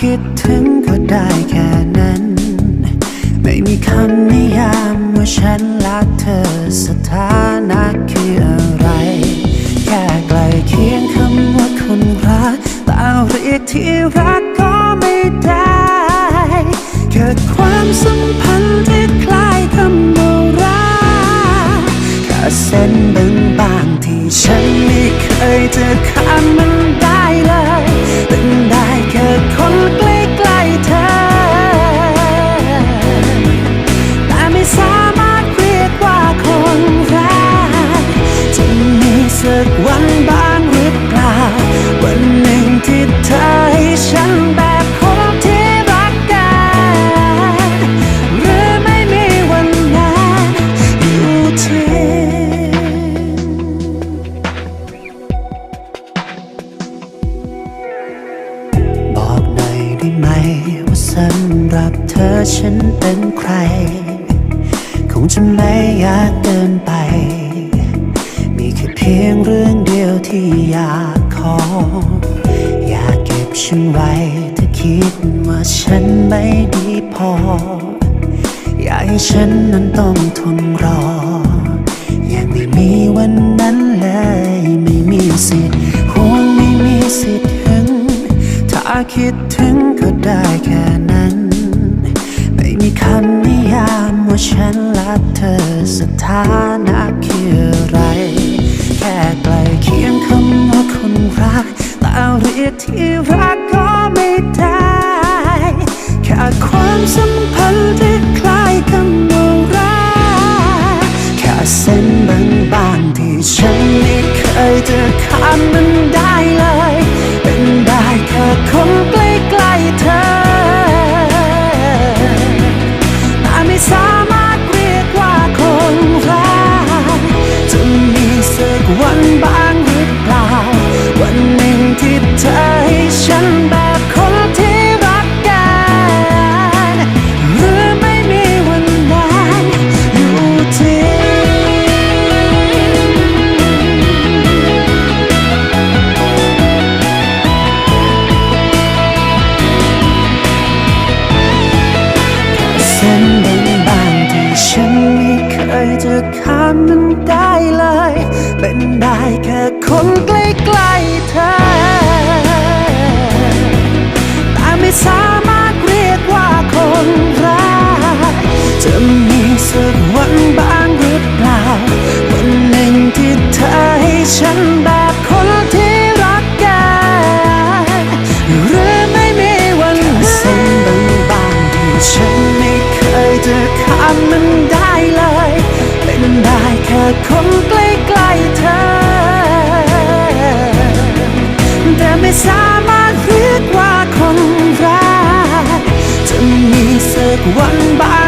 คิดถึงก็ได้แค่นั้น ไม่มีคำนิยามว่าฉันและเธอสถานะคืออะไร แค่ไกลเคียงคำว่าคนรักแต่เรียกที่รักก็ไม่ได้ เกิดความสัมพันธ์ เส้นบางบางๆที่ฉันไม่เคยจะข้ามมันได้เลยเป็นได้แค่คนใกล้ ได้ไหม ว่าสำหรับเธอฉันเป็นใคร คงจะไม่ยากเกินไป มีแค่เพียงเรื่องเดียวที่อยากขอ อยากเก็บฉันไว้ถ้าคิดว่าฉันไม่ดีพอ อยากให้ฉันนั้นต้องทนรอ ยังไม่มีวันนั้นเลย ไม่มีสิทธิ์ห่วงไม่มีสิทธิ์ถึงถ้าคิด ได้แค่นั้น ไม่มีคำนิยามว่าฉันและเธอสถานะคืออะไร แค่ใกล้เคียงคำว่าคนรักแต่เรียกที่รักก็ไม่ได้ แค่ความสัมพันธ์ที่คล้ายคำว่ารักแค่เส้นบางๆที่ฉันไม่เคยจะข้ามมัน ฉันแบบคนที่รักกันหรือไม่มีวันนั้นอยู่ที่เส้นบางๆที่ฉันไม่เคยจะข้ามมันได้เลย เป็นได้แค่คนใกล้ๆเธอ สามารถเรียกว่าคนรักจะมีสักวันบ้างหรือเปล่า วันหนึ่งที่เธอให้ฉันแบบคนที่รักกันหรือไม่มีวันเส้นบางๆที่ฉันไม่เคยจะข้ามมันได้เลย เป็นได้แค่คนใกล้ๆเธอแต่ไม่สา วันบ้า